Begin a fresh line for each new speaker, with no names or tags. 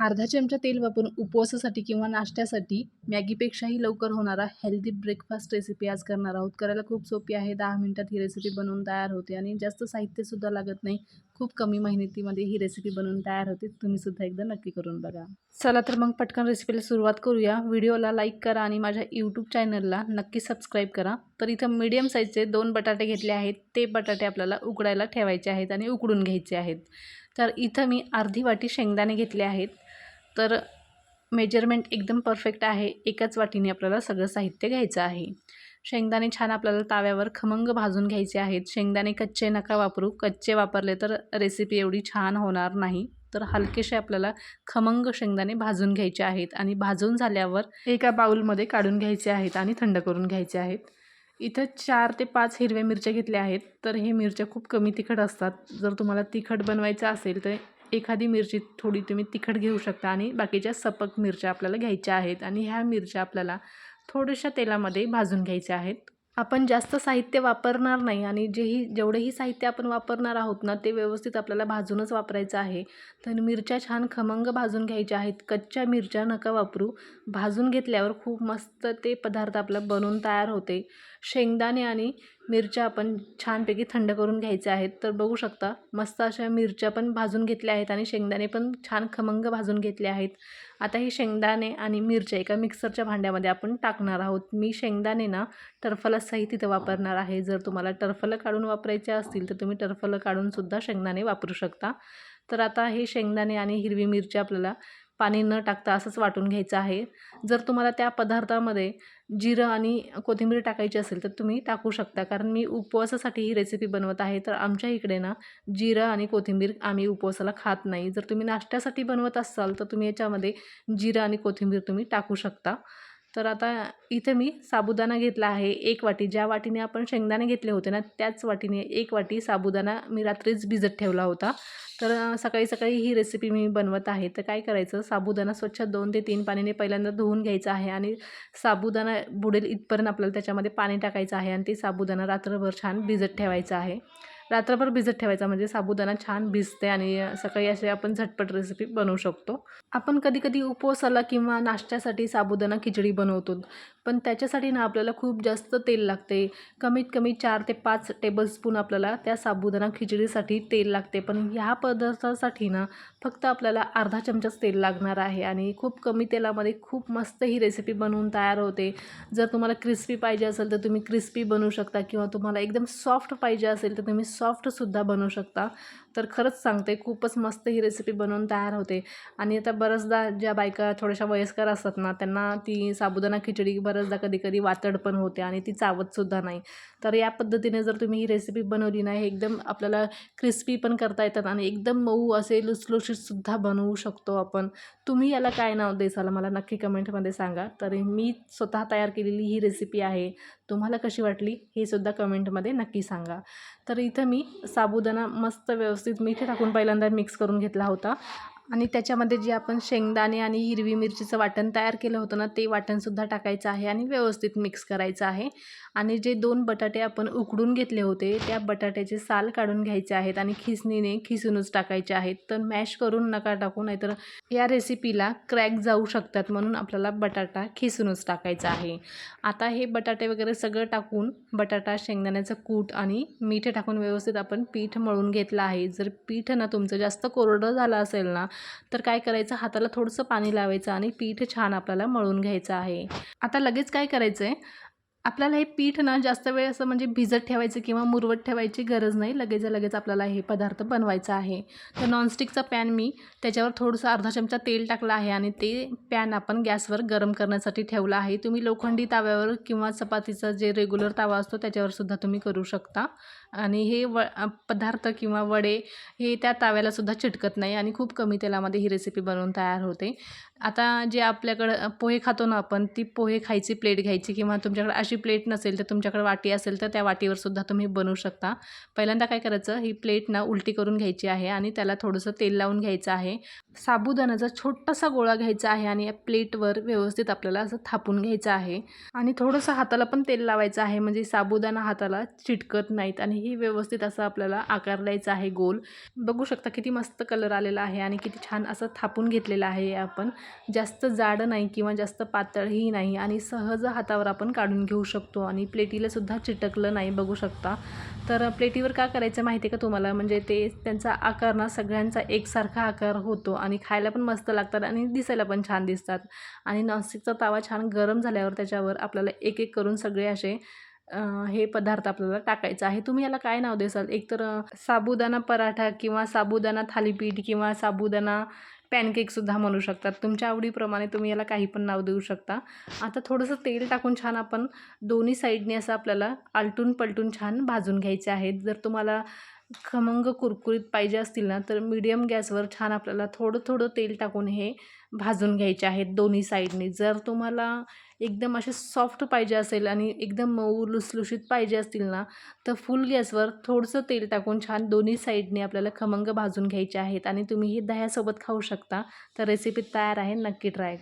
अर्धा चमचा तेल वापरून उपवासासाठी किंवा नाश्त्यासाठी मॅगीपेक्षाही लवकर होणारा हेल्दी ब्रेकफास्ट रेसिपी आज करणार आहोत. करायला खूप सोपी आहे. दहा मिनटात ही रेसिपी बनवून तयार होते आणि जास्त साहित्यसुद्धा लागत नाही. खूप कमी मेहनतीमध्ये ही रेसिपी बनवून तयार होते. तुम्हीसुद्धा एकदा नक्की करून बघा. चला तर मग पटकन रेसिपीला सुरुवात करूया. व्हिडिओला लाईक करा आणि माझ्या यूट्यूब चॅनलला नक्की सबस्क्राईब करा. तर इथं मीडियम साईजचे दोन बटाटे घेतले आहेत. ते बटाटे आपल्याला उकडायला ठेवायचे आहेत आणि उकडून घ्यायचे आहेत. तर इथं मी अर्धी वाटी शेंगदाणे घेतले आहेत. तर मेजरमेंट एकदम परफेक्ट आहे. एकाच वाटीने आपल्याला सगळं साहित्य घ्यायचं आहे. शेंगदाणे छान आपल्याला ताव्यावर खमंग भाजून घ्यायचे आहेत. शेंगदाणे कच्चे नका वापरू. कच्चे वापरले तर रेसिपी एवढी छान होणार नाही. तर हलकेसे आपल्याला खमंग शेंगदाणे भाजून घ्यायचे आहेत आणि भाजून झाल्यावर एका बाऊलमध्ये काढून घ्यायचे आहेत आणि थंड करून घ्यायचे आहेत. इथं चार ते पाच हिरव्या मिरच्या घेतल्या आहेत. तर हे मिरच्या खूप कमी तिखट असतात. जर तुम्हाला तिखट बनवायचं असेल तर एखादी मिरची थोडी तुम्ही तिखट घेऊ शकता आणि बाकीच्या सपक मिरच्या आपल्याला घ्यायच्या आहेत आणि ह्या मिरच्या आपल्याला थोड्याशा तेलामध्ये भाजून घ्यायच्या आहेत. आपण जास्त साहित्य वापरणार नाही आणि जेही जेवढेही साहित्य आपण वापरणार आहोत ना ते व्यवस्थित आपल्याला भाजूनच वापरायचं आहे. तर मिरच्या छान खमंग भाजून घ्यायच्या आहेत. कच्च्या मिरच्या नका वापरू. भाजून घेतल्यावर खूप मस्त ते पदार्थ आपला बनवून तयार होते. शेंगदाणे आणि मिरच्या आपण छानपैकी थंड करून घ्यायच्या आहेत. तर बघू शकता मस्त अशा मिरच्या पण भाजून घेतल्या आहेत आणि शेंगदाणे पण छान खमंग भाजून घेतले आहेत. आता हे शेंगदाणे आणि मिरच्या एका मिक्सरच्या भांड्यामध्ये आपण टाकणार आहोत. मी शेंगदाणे ना टर्फलासही तिथं वापरणार आहे. जर तुम्हाला टरफलं काढून वापरायचे असतील तर तुम्ही टरफलं काढूनसुद्धा शेंगदाणे वापरू शकता. तर आता हे शेंगदाणे आणि हिरवी मिरची आपल्याला पाणी न टाकता असंच वाटून घ्यायचं आहे. जर तुम्हाला त्या पदार्थामध्ये जिरं आणि कोथिंबीर टाकायची असेल तर तुम्ही टाकू शकता. कारण मी उपवासासाठी ही रेसिपी बनवत आहे. तर आमच्या इकडे ना जिरं आणि कोथिंबीर आम्ही उपवासाला खात नाही. जर तुम्ही नाश्त्यासाठी बनवत असाल तर तुम्ही याच्यामध्ये जिरं आणि कोथिंबीर तुम्ही टाकू शकता. तर आता इथे मी साबुदाणा घेतला आहे एक वाटी. ज्या वाटीने आपण शेंगदाणे घेतले होते ना त्याच वाटीने एक वाटी साबुदाणा मी रात्रीच भिजत ठेवला होता. तर सकाळी सकाळी ही रेसिपी मी बनवत आहे. तर काय करायचं साबुदाणा स्वच्छ दोन ते तीन पाण्याने पहिल्यांदा धुवून घ्यायचं आहे आणि साबुदाणा बुडेल इथपर्यंत आपल्याला त्याच्यामध्ये पाणी टाकायचं आहे आणि ते साबुदाणा रात्रभर छान भिजत ठेवायचं आहे. रात्रभर भिजत ठेवायचा म्हणजे साबुदाणा छान भिजते आणि सकाळी असे आपण झटपट रेसिपी बनवू शकतो. आपण कधी कधी उपवासाला किंवा नाश्त्यासाठी साबुदाणा खिचडी बनवतो. पण त्याच्यासाठी ना आपल्याला खूप जास्त तेल लागते. कमीत कमी चार ते पाच टेबलस्पून आपल्याला त्या साबुदाणा खिचडीसाठी तेल लागते. पण ह्या पदार्थासाठी ना फक्त आपल्याला अर्धा चमचाच तेल लागणार आहे आणि खूप कमी तेलामध्ये खूप मस्त ही रेसिपी बनवून तयार होते. जर तुम्हाला क्रिस्पी पाहिजे असेल तर तुम्ही क्रिस्पी बनवू शकता किंवा तुम्हाला एकदम सॉफ्ट पाहिजे असेल तर तुम्ही सॉफ्टसुद्धा बनवू शकता. तर खरंच सांगते खूपच मस्त ही रेसिपी बनवून तयार होते. आणि आता बऱ्याचदा ज्या बायका थोड्याशा वयस्कर असतात ना त्यांना ती साबुदाणा खिचडी बऱ्याचदा कधी कधी वातड पण होते आणि ती चावतसुद्धा नाही. तर या पद्धतीने जर तुम्ही ही रेसिपी बनवली नाही एकदम आपल्याला क्रिस्पी पण करता येतात आणि एकदम मऊ असे लुसलुशीतसुद्धा बनवू शकतो आपण. तुम्ही याला काय नाव देसाल मला नक्की कमेंटमध्ये सांगा. तर मी स्वतः तयार केलेली ही रेसिपी आहे. तुम्हाला कशी वाटली हे सुद्धा कमेंटमध्ये नक्की सांगा. तर इथं मी साबुदाणा मस्त व्यवस्थित मीठ टाकून पहिल्यांदा मिक्स करून घेतला होता. आणि त्याच्यामध्ये जे आपण शेंगदाणे आणि हिरवी मिरचीचं वाटण तयार केलं होतं ना ते वाटणसुद्धा टाकायचं आहे आणि व्यवस्थित मिक्स करायचं आहे. आणि जे दोन बटाटे आपण उकडून घेतले होते त्या बटाट्याचे साल काढून घ्यायचे आहेत आणि खिसणीने खिसूनच टाकायचे आहेत. तर मॅश करून नका टाकू नाहीतर या रेसिपीला क्रॅक जाऊ शकतात म्हणून आपल्याला बटाटा खिसूनच टाकायचा आहे. आता हे बटाटे वगैरे सगळं टाकून बटाटा शेंगदाण्याचं कूट आणि मीठ टाकून व्यवस्थित आपण पीठ मळून घेतलं आहे. जर पीठ ना तुमचं जास्त कोरडं झालं असेल ना तर काय करायचं? हाताला थोडंसं पाणी लावायचं आणि पीठ छान आपल्याला मळून घ्यायचं आहे. आता लगेच काय करायचं आहे आपल्याला हे पीठ ना जास्त वेळ असं म्हणजे भिजत ठेवायचं किंवा मुरवत ठेवायची गरज नाही. लगेच लगेच आपल्याला हे पदार्थ बनवायचा आहे. तर नॉनस्टिकचा पॅन मी त्याच्यावर थोडंसं अर्धा चमचा तेल टाकलं आहे आणि ते पॅन आपण गॅसवर गरम करण्यासाठी ठेवलं आहे. तुम्ही लोखंडी ताव्यावर किंवा चपातीचा जे रेग्युलर तावा असतो त्याच्यावर सुद्धा तुम्ही करू शकता. आणि हे व पदार्थ किंवा वडे हे त्या ताव्यालासुद्धा चिटकत नाही आणि खूप कमी तेलामध्ये ही रेसिपी बनवून तयार होते. आता जे आपल्याकडं पोहे खातो ना आपण ती पोहे खायची प्लेट घ्यायची किंवा तुमच्याकडे अशी प्लेट नसेल तर तुमच्याकडे वाटी असेल तर त्या वाटीवर सुद्धा तुम्ही बनवू शकता. पहिल्यांदा काय करायचं ही प्लेट ना उलटी करून घ्यायची आहे आणि त्याला थोडंसं तेल लावून घ्यायचं आहे. साबुदाण्याचा छोटासा गोळा घ्यायचा आहे आणि या प्लेटवर व्यवस्थित आपल्याला असं थापून घ्यायचं आहे. आणि थोडंसं हाताला पण तेल लावायचं आहे म्हणजे साबुदाणा हाताला चिटकत नाहीत आणि ही व्यवस्थित असं आपल्याला आकार द्यायचा आहे गोल. बघू शकता किती मस्त कलर आलेला आहे आणि किती छान असं थापून घेतलेलं आहे आपण. जास्त जाड नाही किंवा जास्त पातळही नाही आणि सहज हातावर आपण काढून घेऊ शकतो आणि प्लेटीलासुद्धा चिटकलं नाही बघू शकता. तर प्लेटीवर का करायचं माहिती आहे का तुम्हाला? म्हणजे ते त्यांचा आकार ना सगळ्यांचा एकसारखा आकार होतो आणि खायला पण मस्त लागतात आणि दिसायला पण छान दिसतात. आणि नॉनस्टिकचा तावा छान गरम झाल्यावर त्याच्यावर आपल्याला एक एक करून सगळे असे हे पदार्थ आपल्याला टाकायचं आहे. तुम्ही याला काय नाव देसाल? एकतर अं, साबुदाणा पराठा किंवा साबुदाणा थालीपीठ किंवा साबुदाणा पॅनकेकसुद्धा म्हणू शकतात. तुमच्या आवडीप्रमाणे तुम्ही याला काही पण नाव देऊ शकता. आता थोडंसं तेल टाकून छान आपण दोन्ही साईडने असं आपल्याला आलटून पलटून छान भाजून घ्यायचे आहेत. जर तुम्हाला खमंग कुरकुरीत पाहिजे असतील ना तर मीडियम गॅसवर छान आपल्याला थोडं थोडं तेल टाकून हे भाजून घ्यायचे आहेत दोन्ही साईडने जर तुम्हाला एकदम असे सॉफ्ट पाहिजे असेल आणि एकदम मऊ लुसलुशीत पाहिजे असतील ना तर फुल गॅसवर थोडंसं तेल टाकून छान दोन्ही साईडने आपल्याला खमंग भाजून घ्यायचे आहेत. आणि तुम्ही हे दह्यासोबत खाऊ शकता. तर रेसिपी तयार आहे. नक्की ट्राय